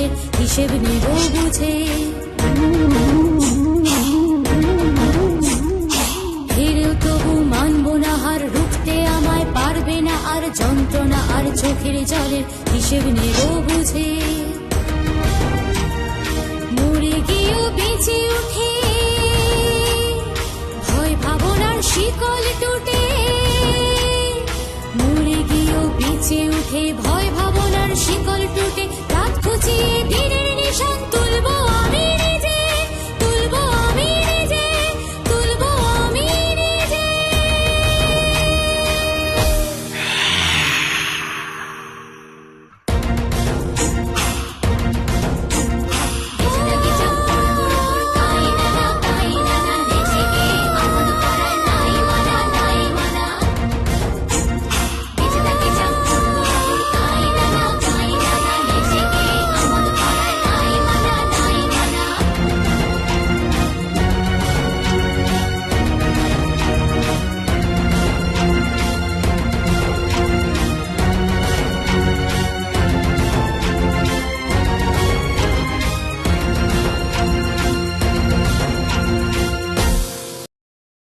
চলে হিসেব নেব বুঝে। হেরেও তবু মানব না, হার রুখতে আমায় পারবে না, আর যন্ত্রণা আর চোখের জলের হিসেব নেব বুঝে। মরে গিয়েও বেঁচে উঠে, ভয় ভাবনার শিকল টুটে। মরে গিয়েও বেঁচে উঠে, ভয় ভাবনার শিকল টুটে। मुझे धीरे